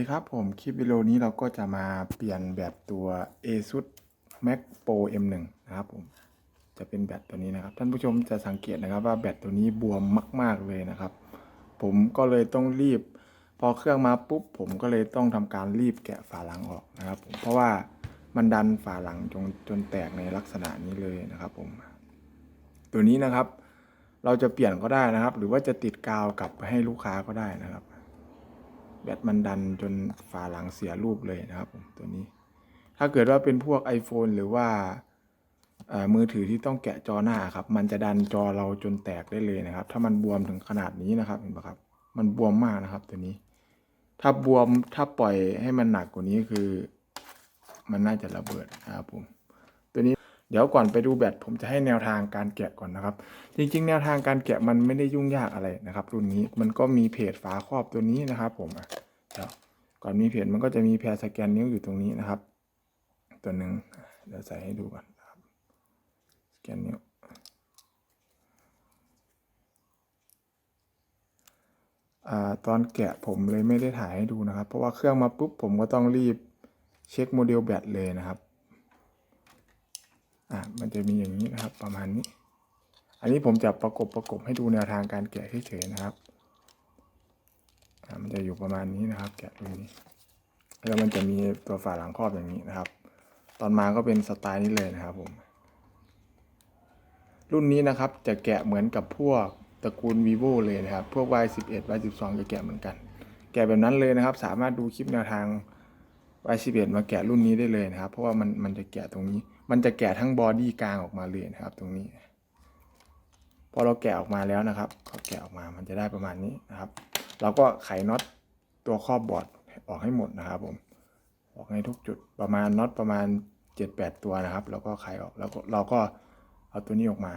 ดีครับผมคลิปวิดีโอนี้เราก็จะมาเปลี่ยนแบตตัว ASUS Max Pro M1 นะครับผมจะเป็นแบตตัวนี้นะครับ ท่านผู้ชมจะสังเกตนะครับว่าแบตตัวนี้บวมมาก ๆเลยนะครับ ผมก็เลยต้องรีบ พอเครื่องมาปุ๊บผมก็เลยต้องทำการรีบแกะฝาหลังออกนะครับผมเพราะว่ามันดันฝาหลังจนจนแตกในลักษณะนี้เลยนะครับผมตัวนี้นะครับ เราจะเปลี่ยนก็ได้นะครับ หรือว่าจะติดกาวกลับไปให้ลูกค้าก็ได้นะครับ แบตมันดันจนฝาหลังเสียรูปเลยนะครับผมตัวนี้ ถ้าเกิดว่าเป็นพวก iPhone หรือว่ามือถือที่ต้องแกะจอหน้าครับ มันจะดันจอเราจนแตกได้เลยนะครับ ถ้ามันบวมถึงขนาดนี้นะครับเห็นปะครับ มันบวมมากนะครับตัวนี้ ถ้าบวมถ้าปล่อยให้มันหนักกว่านี้คือ มันน่าจะระเบิดนะครับผม เดี๋ยวก่อนไปดูแบตผมจะให้แนวทางการแกะก่อนนะครับ จริงๆ แนวทางการแกะมันไม่ได้ยุ่งยากอะไรนะครับ รุ่นนี้มันก็มีเพจฝาครอบตัวนี้นะครับผมอะเดี๋ยวก่อนมีเพจมันก็จะมีแพรสแกนนิ้วอยู่ตรงนี้นะครับ ตัวหนึ่งเดี๋ยวใส่ให้ดูก่อนนะครับสแกนนิ้วอ่าตอนแกะผมเลยไม่ได้ถ่ายให้ดูนะครับ เพราะว่าเครื่องมาปุ๊บผมก็ต้องรีบเช็คโมเดลแบตเลยนะครับ อะมันจะมีอย่างนี้นะครับ ประมาณนี้ อันนี้ผมจะประกบประกบให้ดูแนวทางการแกะเฉยๆนะครับอะมันจะอยู่ประมาณนี้นะครับ แกะตรงนี้แล้วมันจะมีตัวฝาหลังครอบอย่างนี้นะครับ ตอนมาก็เป็นสไตล์นี้เลยนะครับผม รุ่นนี้นะครับจะแกะเหมือนกับพวกตระกูล vivo เลยนะครับ พวก Y11 Y12 จะแกะเหมือนกัน แกะแบบนั้นเลยนะครับ สามารถดูคลิปแนวทาง Y11 มาแกะรุ่นนี้ได้เลยนะครับ เพราะว่ามันมันจะแกะตรงนี้ มันจะแกะทั้งบอดี้กลางออกมาเลยนะครับ ตรงนี้ พอเราแกะออกมาแล้วนะครับก็แกะออกมามันจะได้ประมาณนี้นะครับ เราก็ไขน็อตตัวครอบบอร์ดออกให้หมดนะครับผมออกให้ทุกจุดประมาณน็อตประมาณ 7-8 ตัวนะครับ แล้วก็ไขออกแล้วก็เราก็เอาตัวนี้ออกมา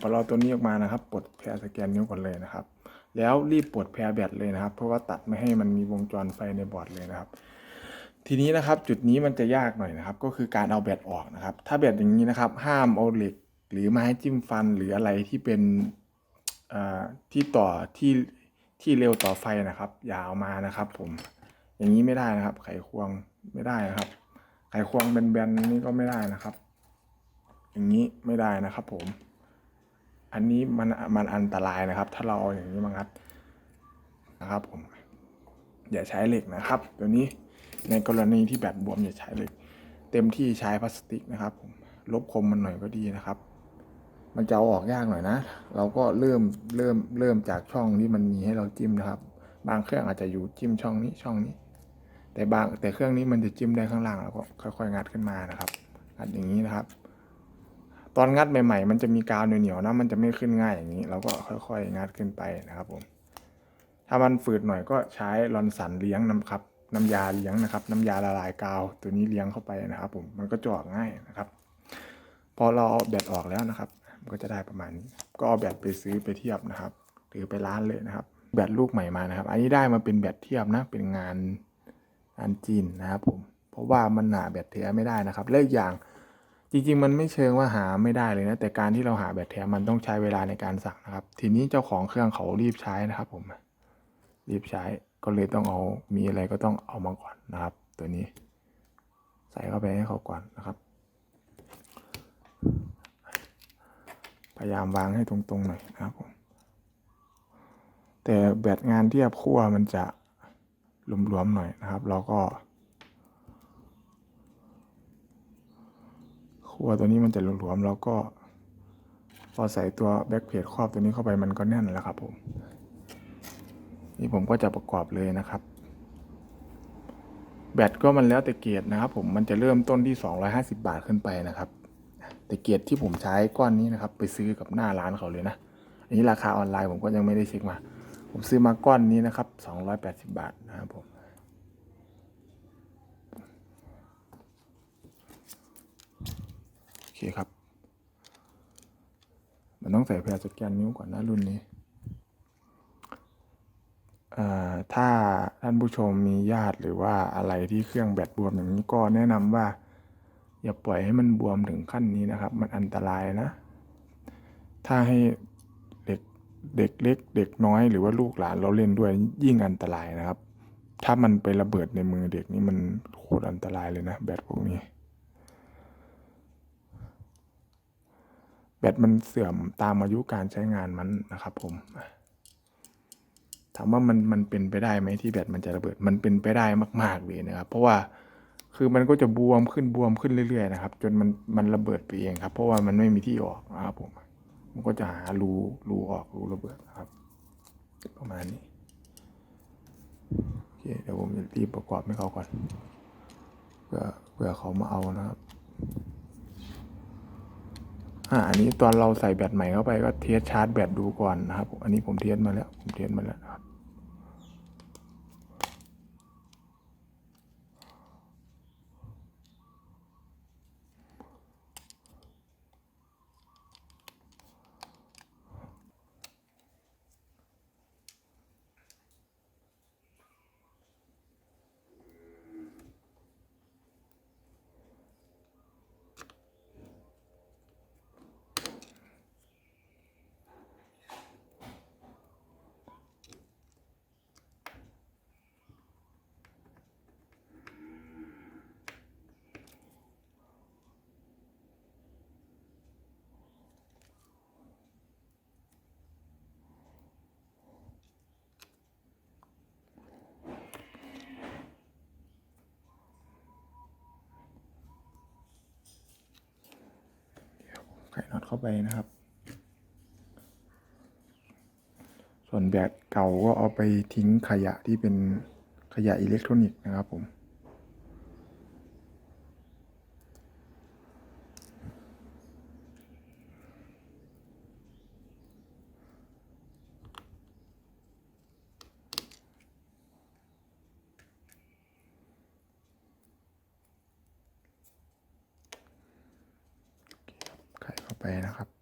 พอเราตัวนี้ออกมานะครับปลดแพรสแกนนิ้วก่อนเลยนะครับ แล้วรีบปลดแพรแบตเลยนะครับ เพราะว่าตัดไม่ให้มันมีวงจรไฟในบอร์ดเลยนะครับ ทีนี้นะครับจุดนี้มันจะยากหน่อยนะครับ ก็คือการเอาแบตออกนะครับ ถ้าแบตอย่างนี้นะครับ ห้ามเอาเหล็กหรือไม้จิ้มฟันหรืออะไรที่เป็นที่ต่อที่ที่เร็วต่อไฟนะครับ อย่าเอามานะครับ ผม อย่างนี้ไม่ได้นะครับ ไขควงไม่ได้นะครับ ไขควงแบนๆนี่ก็ไม่ได้นะครับ อย่างนี้ไม่ได้นะครับ ผม อันนี้มันมันอันตรายนะครับ ถ้าเราเอาอย่างนี้มางัดนะครับ ผม อย่าใช้เหล็กนะครับ ตัวนี้ ในกรณีที่แบตบวมอย่าใช้เหล็ก เต็มที่ใช้พลาสติกนะครับผมลบคมมันหน่อยก็ดีนะครับ มันจะเอาออกยากหน่อยนะ เราก็เริ่มเริ่มเริ่มจากช่องที่มันมีให้เราจิ้มนะครับ บางเครื่องอาจจะอยู่จิ้มช่องนี้ช่องนี้ แต่บางแต่เครื่องนี้มันจะจิ้มได้ข้างล่างแล้วก็ค่อยๆ งัดขึ้นมานะครับงัดอย่างนี้นะครับ ตอนงัดใหม่ ๆ มันจะมีกาวเหนียวๆนะมันจะไม่ขึ้นง่ายอย่างนี้ เราก็ค่อยๆ งัดขึ้นไปนะครับผมถ้ามันฝืดหน่อยก็ใช้ลอนสันเลี้ยงน้ำครับ น้ำยาเลี้ยงนะครับ น้ำยาละลายกาว ตัวนี้เลี้ยงเข้าไปนะครับผมมันก็จะออกง่ายนะครับ พอเราเอาแบตออกแล้วนะครับ มันก็จะได้ประมาณนี้ก็เอาแบตไปซื้อไปเทียบนะครับหรือไปร้านเลยนะครับ แบตลูกใหม่มานะครับ อันนี้ได้มาเป็นแบตเทียบนะเป็นงานงานจีนนะครับผมเพราะว่ามันหาแบตแท้ไม่ได้นะครับและอีกอย่างจริงๆ มันไม่เชิงว่าหาไม่ได้เลยนะ แต่การที่เราหาแบตแท้มันต้องใช้เวลาในการสั่งนะครับ ทีนี้เจ้าของเครื่องเขารีบใช้นะครับผมรีบใช้ ก็เลยต้องเอามีอะไรก็ต้องเอามาก่อนนะครับ ตัวนี้ ใส่เข้าไปให้เขาก่อนนะครับ พยายามวางให้ตรงๆหน่อยนะครับผมแต่แบตงานเทียบขั้วมันจะหลวมๆหน่อยนะครับเราก็ขั้วตัวนี้มันจะหลวมๆเราก็ พอใส่ตัวแบ็คเพจครอบตัวนี้เข้าไปมันก็แน่นแล้วครับผม นี่ผมก็จะประกอบเลยนะครับ แบตก็มันแล้วแต่เกียรนะครับ ผมมันจะเริ่มต้นที่ 250 บาทขึ้นไปนะครับ แต่เกียรที่ผมใช้ก้อนนี้นะครับ ไปซื้อกับหน้าร้านเขาเลยนะ อันนี้ราคาออนไลน์ผมก็ยังไม่ได้เช็คมา ผมซื้อมาก้อนนี้นะครับ 280 บาทนะครับผมโอเคครับ มันต้องใส่แพรสแกนนิ้วก่อนนะรุ่นนี้ อ่อถ้าท่านผู้ชมมีญาติหรือว่าอะไรที่เครื่องแบตบวมอย่างนี้ก็แนะนำว่า อย่าปล่อยให้มันบวมถึงขั้นนี้นะครับ มันอันตรายนะ ถ้าให้เด็กเด็กเล็ก เด็กน้อยหรือว่าลูกหลานเราเล่นด้วยยิ่งอันตรายนะครับ ถ้ามันไประเบิดในมือเด็กนี่มันโคตรอันตรายเลยนะแบตพวกนี้แบตมันเสื่อมตามอายุการใช้งานมันนะครับผมามว่ามันมันเป็นไปได้ไหมที่แบตมันจะระเบิดมันเป็นไปได้มาก ๆเลยนะครับ เพราะว่าคือมันก็จะบวมขึ้นบวมขึ้นเรื่อยๆนะครับ จนมันมันระเบิดไปเองครับ เพราะว่ามันไม่มีที่ออกนะครับผมมันก็จะหารูรูออกรูระเบิดนะครับ ประมาณนี้โอเคเดี๋ยวผมจะรีบประกอบให้เขาก่อนเพื่อเพื่อเขามาเอานะครับอ่าอันนี้ตอนเราใส่แบตใหม่เข้าไปก็เทสชาร์จแบตดูก่อนนะครับ อันนี้ผมเทสมาแล้ว ผมเทสมาแล้วครับ น็อตเข้าไปนะครับ ส่วนแบตเก่าก็เอาไปทิ้งขยะที่เป็นขยะอิเล็กทรอนิกส์นะครับผม ไขเข้าไป นะครับ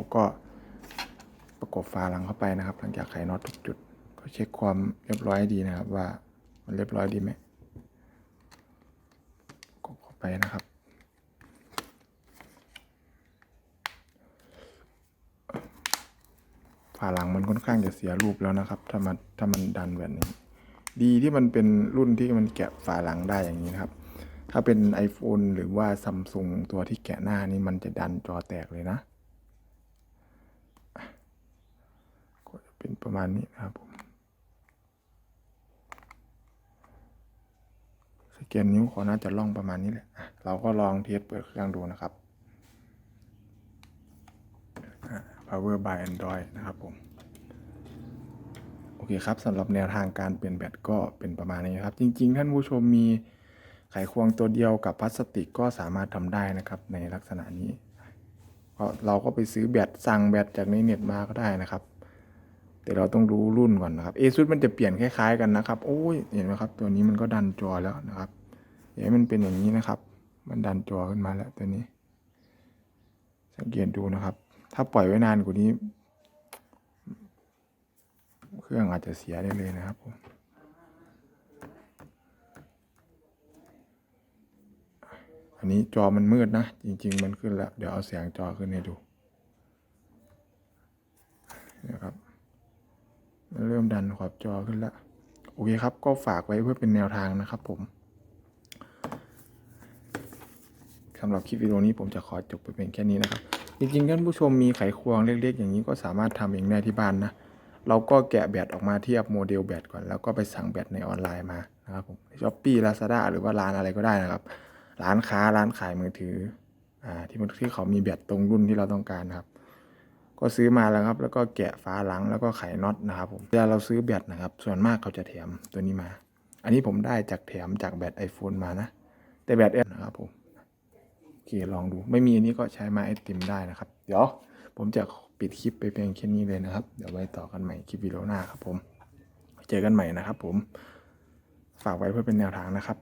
เราก็ประกบฝาหลังเข้าไปนะครับ หลังจากไขน็อตทุกจุด ก็เช็คความเรียบร้อยดีนะครับ ว่ามันเรียบร้อยดีไหมประกบเข้าไปนะครับ ฝาหลังมันค่อนข้างจะเสียรูปแล้วนะครับ ถ้ามันถ้ามันดันแบบนี้ ดีที่มันเป็นรุ่นที่มันแกะฝาหลังได้อย่างนี้นะครับถ้าเป็น iPhone หรือว่าซัมซุงตัวที่แกะหน้านี่มันจะดันจอแตกเลยนะ ก็จะเประมาณนี้นะครับผม สแกนนิ้วเขาน่าจะล่องประมาณนี้แหละเราก็ลองเทสเปิดเครื่องดูนะครับ Power by Android นะครับผม โอเคครับสำหรับแนวทางการเปลี่ยนแบตก็เป็นประมาณนี้ครับ จริง ๆ ท่านผู้ชมมีไขควงตัวเดียวกับพลาสติกก็สามารถทำได้นะครับในลักษณะนี้เราก็ไปซื้อแบตสั่งแบตจากในเน็ตมาก็ได้นะครับ แต่เราต้องรู้รุ่นก่อนนะครับเอซุมันจะเปลี่ยนคล้ายๆกันนะครับ โอ้ยเห็นไหมครับ ตัวนี้มันก็ดันจอแล้วนะครับอย่าให้มันเป็นอย่างนี้นะครับ มันดันจอขึ้นมาแล้วตัวนี้ สังเกตดูนะครับ ถ้าปล่อยไว้นานกว่านี้ เครื่องอาจจะเสียได้เลยนะครับผมอันนี้จอมันมืดนะ จริง ๆ มันขึ้นแล้ว เดี๋ยวเอาแสงจอขึ้นให้ดูนะครับ เริ่มดันขอบจอขึ้นแล้วโอเคครับ ก็ฝากไว้เพื่อเป็นแนวทางนะครับผมสำหรับคลิปวิดีโอนี้ผมจะขอจบไปเป็นแค่นี้นะครับ จริงๆท่านผู้ชมมีไขควงเล็กๆ อย่างนี้ก็สามารถทำเองได้ที่บ้านนะ เราก็แกะแบตออกมาเทียบโมเดลแบตก่อน แล้วก็ไปสั่งแบตในออนไลน์มานะครับผมช้อปปี้ลาซาด้าหรือว่าร้านอะไรก็ได้นะครับ ร้านค้าร้านขายมือถืออ่าที่มันที่เขามีแบตตรงรุ่นที่เราต้องการนะครับ ก็ซื้อมาแล้วครับ แล้วก็แกะฝาหลังแล้วก็ไขน็อตนะครับผมเวลาเราซื้อแบตนะครับ ส่วนมากเขาจะแถมตัวนี้มา อันนี้ผมได้จากแถมจากแบต iPhone มานะ แต่แบตเอนะครับผมโอเคลองดู ไม่มีอันนี้ก็ใช้มาไอติมได้นะครับ เดี๋ยวผมจะปิดคลิปไปเพียงแค่นี้เลยนะครับ เดี๋ยวไว้ต่อกันใหม่คลิปวิดีโอหน้าครับผม เจอกันใหม่นะครับผม ฝากไว้เพื่อเป็นแนวทางนะครับ